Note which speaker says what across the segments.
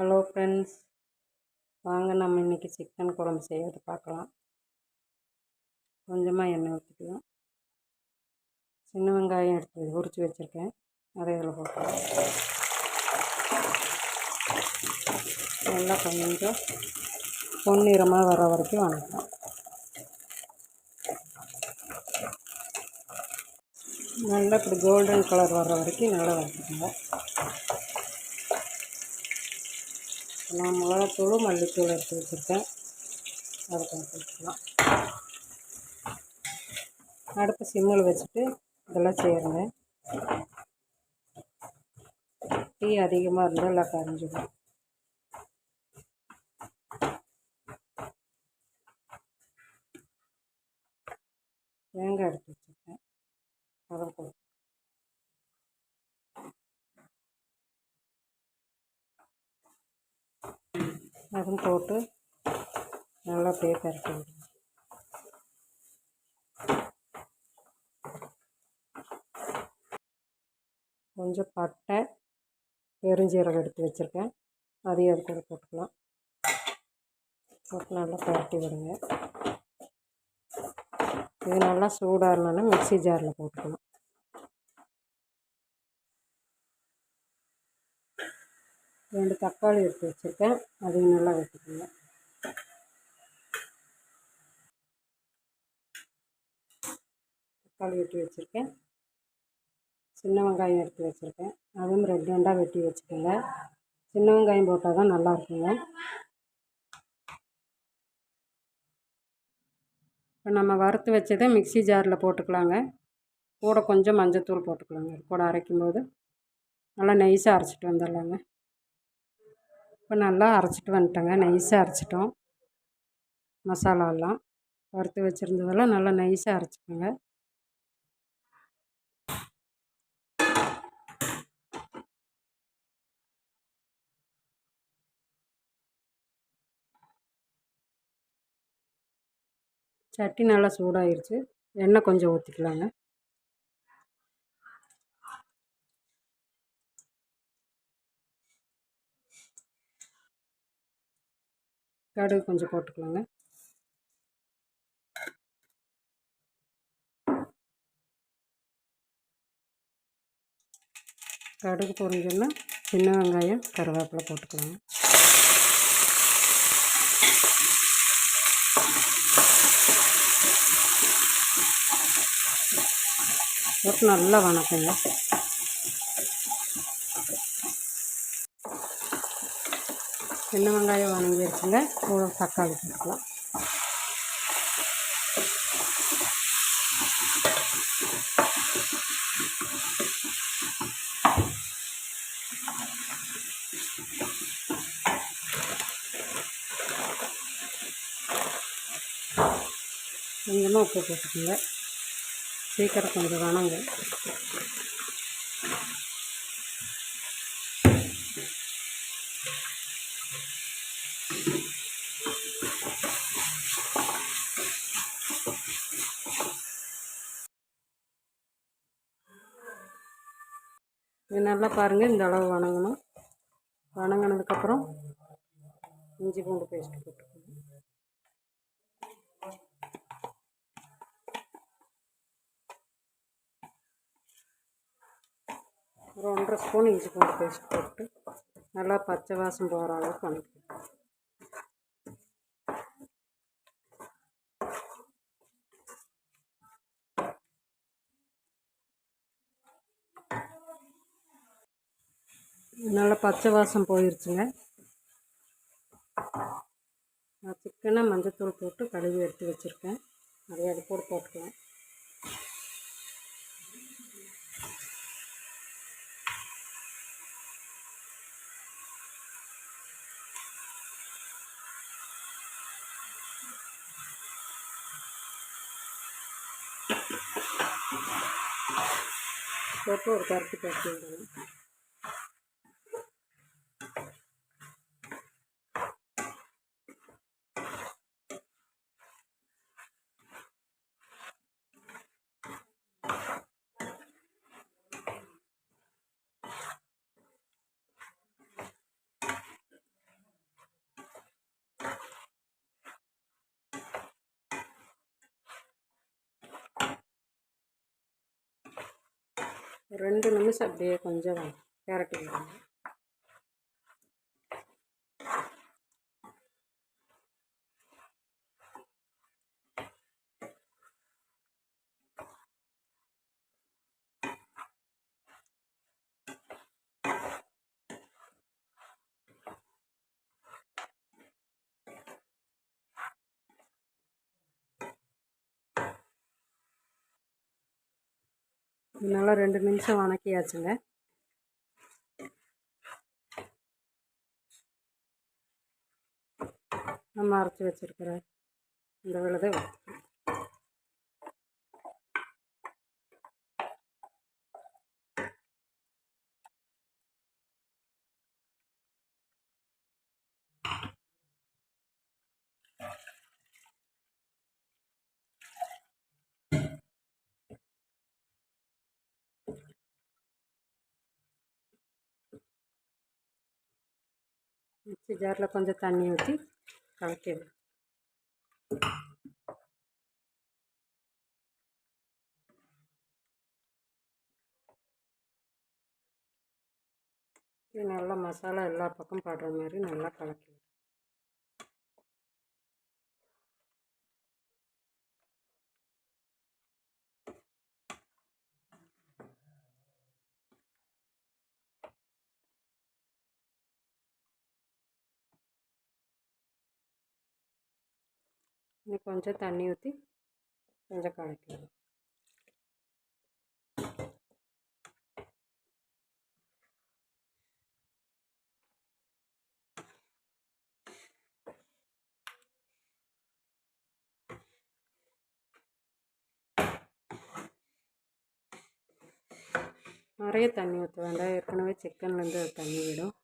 Speaker 1: Hello friends வாங்க நம்ம இன்றைக்கி சிக்கன் குழம்பு செய்கிறது பார்க்கலாம். கொஞ்சமாக எண்ணெய் ஊற்றிக்கலாம் சின்ன வெங்காயம் எடுத்து உரித்து வச்சுருக்கேன். அதை இதில் போட்டுக்கலாம். நல்லா கொஞ்சம் பொன்னிறமாக வர வரைக்கும் வணக்கலாம் நல்லா இப்படி கோல்டன் கலர் வர்ற வரைக்கும் நல்லா வாங்கிக்கோங்க நான் மிளகாத்தூள் மல்லித்தூள் எடுத்து வச்சுருக்கேன். அதை கொஞ்சம் வச்சுக்கலாம் அடுப்பு சிம்மில் வச்சுட்டு இதெல்லாம் செய்கிறேங்க டீ அதிகமாக இருந்தால் எல்லாம் கரைஞ்சிடும் தேங்காய் எடுத்து வச்சுருக்கேன். அதை அதுவும் போட்டு நல்லா அப்படியே பரட்டி விடுங்க கொஞ்சம் பட்டை பெருஞ்சீரகம் எடுத்து வச்சுருக்கேன். அதையும் அது கூட போட்டுக்கலாம். போட்டு நல்லா பரட்டி விடுங்க. இது நல்லா சூடாக இருந்தாலும் மிக்ஸி ஜாரில் போட்டுக்கணும் ரெண்டு தக்காளி எடுத்து வச்சுருக்கேன். அதையும் நல்லா வெட்டிக்கோங்க. தக்காளி வெட்டி வச்சுருக்கேன். சின்ன வெங்காயம் எடுத்து வச்சுருக்கேன். அதுவும் ரெண்டு ரெண்டாக வெட்டி வச்சுக்கோங்க. சின்ன வெங்காயம் போட்டால் தான் நல்லா இருக்குங்க. இப்போ நம்ம வறுத்து வச்சதை மிக்ஸி ஜாரில் போட்டுக்கலாங்க. கூட கொஞ்சம் மஞ்சத்தூள் போட்டுக்கலாங்க. கூட அரைக்கும்போது. நல்லா நைஸாக அரைச்சிட்டு வந்துடலாங்க. இப்போ நல்லா அரைச்சிட்டு வந்துட்டேங்க. நைஸாக அரைச்சிட்டோம். மசாலாலாம் வறுத்து வச்சுருந்ததெல்லாம் நல்லா நைஸாக அரைச்சிக்கோங்க. சட்டி நல்லா சூடாயிருச்சு. எண்ணெய் கொஞ்சம் ஊற்றிக்கலாங்க கடுகு கொஞ்சம் போட்டுக்கலாங்க. கடுகு பொரிஞ்சோன்னா சின்ன வெங்காயம் கருவேப்பிலை போட்டுக்கலாங்க. போட்டு நல்லா வணக்கங்க. சின்ன வெங்காயம் வணங்குறதில்லை கூட தக்காளி சேர்க்கலாம் கொஞ்சமாக உப்பு போட்டுக்கோங்க. சீக்கிரம் கொஞ்சம் வணங்க இது நல்லா பாருங்கள் இந்த அளவு வணங்கணும். வணங்கினதுக்கப்புறம் இஞ்சி பூண்டு பேஸ்ட் போட்டுக்கணும் ஒரு ஒன்றரை ஸ்பூன் இஞ்சி பூண்டு பேஸ்ட் போட்டு நல்லா பச்சை வாசம் போகிற அளவுக்கு வணக்கணும் நல்லா பச்சை வாசம் போயிடுச்சுங்க நான் சிக்கனை மஞ்சத்தூள் போட்டு கழுவி எடுத்து வச்சுருக்கேன். அதை அது கூட போட்டுக்கலாம் போட்டு ஒரு கருத்து கட்டி விடணும். ரெண்டு நிமிஷம் அப்படியே கொஞ்சம் கேரட்டிக்கலாம் நல்லா ரெண்டு நிமிஷம் வணக்கியாச்சுங்க. நம்ம அரைச்சி வச்சுருக்கிற இந்த விழுதை. மிக்ஸி ஜாரில் கொஞ்சம் தண்ணி ஊற்றி கலக்கிடுவேன் இது நல்லா மசாலா எல்லா பக்கம் படுற மாதிரி நல்லா கலக்கி இது கொஞ்சம் தண்ணி ஊற்றி கொஞ்சம் கலக்கலாம் நிறைய தண்ணி ஊற்ற வேண்டாம் ஏற்கனவே சிக்கன்லேருந்து தண்ணி விடும்.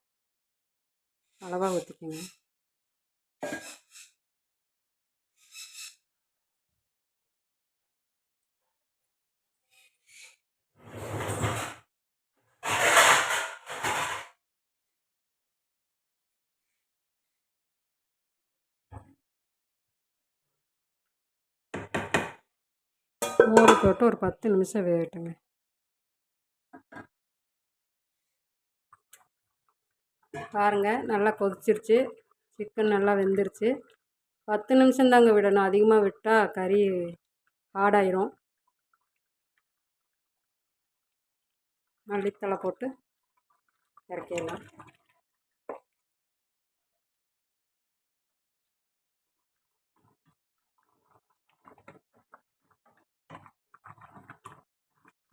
Speaker 1: அளவாக ஊற்றிக்கோங்க மூடி போட்டு ஒரு பத்து நிமிஷம் வேகட்டுங்க. பாருங்கள் நல்லா கொதிச்சிருச்சு. சிக்கன் நல்லா வெந்துருச்சு. பத்து நிமிஷம் தாங்க விடணும். அதிகமாக விட்டால் கறி ஆடாயிரும் மல்லித்தலை போட்டு இறக்கிடலாம்.